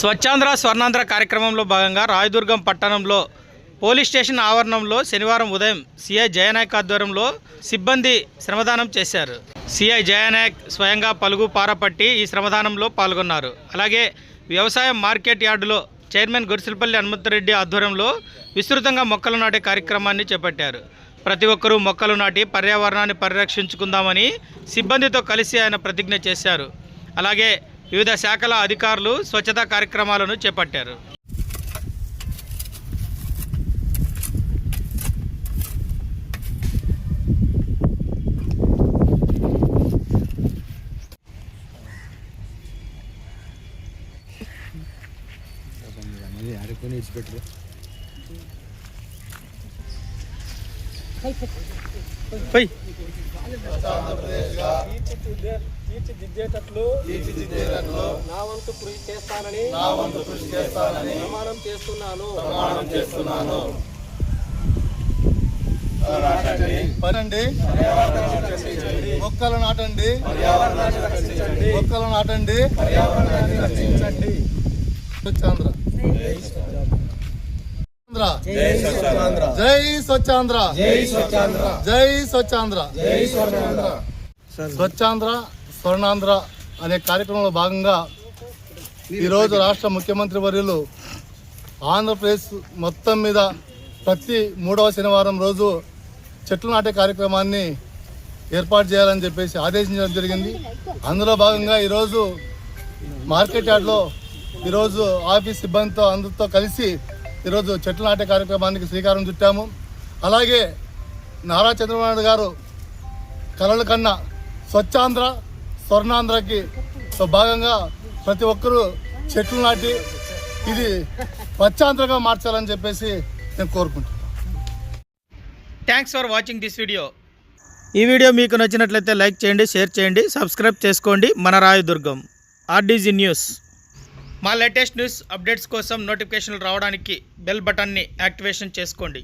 స్వచ్ఛాంధ్ర స్వర్ణాంధ్ర కార్యక్రమంలో భాగంగా రాయదుర్గం పట్టణంలో పోలీస్ స్టేషన్ ఆవరణంలో శనివారం ఉదయం సిఐ జయనాయక్ ఆధ్వర్యంలో సిబ్బంది శ్రమదానం చేశారు. సిఐ జయనాయక్ స్వయంగా పలుగు పారపట్టి ఈ శ్రమదానంలో పాల్గొన్నారు. అలాగే వ్యవసాయ మార్కెట్ యార్డులో చైర్మన్ గురిసిలపల్లి హనుమంతరెడ్డి ఆధ్వర్యంలో విస్తృతంగా మొక్కలు నాటే కార్యక్రమాన్ని చేపట్టారు. ప్రతి ఒక్కరూ మొక్కలు నాటి పర్యావరణాన్ని పరిరక్షించుకుందామని సిబ్బందితో కలిసి ఆయన ప్రతిజ్ఞ చేశారు. అలాగే వివిధ శాఖల అధికారులు స్వచ్ఛతా కార్యక్రమాలను చేపట్టారు. మళ్ళీ ఆడుకొని ఇచ్చిపెట్టరు పోయి తీర్చిదిద్దేటట్లు నా వంతు కృషి చేస్తానని ప్రమాణం చేస్తున్నాను. పనండి మొక్కలు నాటండి. మొక్కలు నాటండి. స్వచ్ఛాంధ్ర. స్వచ్ఛాంధ్ర. జై స్వచ్ఛాంధ్ర. జై స్వచ్ఛాంధ్ర. స్వచ్ఛాంధ్ర. స్వర్ణాంధ్ర అనే కార్యక్రమంలో భాగంగా ఈరోజు రాష్ట్ర ముఖ్యమంత్రి వర్యులు ఆంధ్రప్రదేశ్ మొత్తం మీద ప్రతి మూడవ శనివారం రోజు చెట్లు నాటే కార్యక్రమాన్ని ఏర్పాటు చేయాలని చెప్పేసి ఆదేశించడం జరిగింది. అందులో భాగంగా ఈరోజు మార్కెట్ యార్డ్లో ఈరోజు ఆఫీస్ సిబ్బందితో అందరితో కలిసి ఈరోజు చెట్లు నాటే కార్యక్రమానికి శ్రీకారం చుట్టాము. అలాగే నారా చంద్రబాబు నాయుడు గారు కలల కన్నా స్వచ్ఛాంధ్ర స్వర్ణాంధ్రకి భాగంగా ప్రతి ఒక్కరూ చెట్లు నాటి ఇది స్వచ్ఛాంధ్రగా మార్చాలని చెప్పేసి నేను కోరుకుంటున్నాను. Thanks for watching this video ఈ వీడియో మీకు నచ్చినట్లయితే లైక్ చేయండి షేర్ చేయండి సబ్స్క్రైబ్ చేసుకోండి. మన రాయదుర్గం ఆర్డీజీ న్యూస్ మా లేటెస్ట్ న్యూస్ అప్డేట్స్ కోసం నోటిఫికేషన్లు రావడానికి బెల్ బటన్ని యాక్టివేషన్ చేసుకోండి.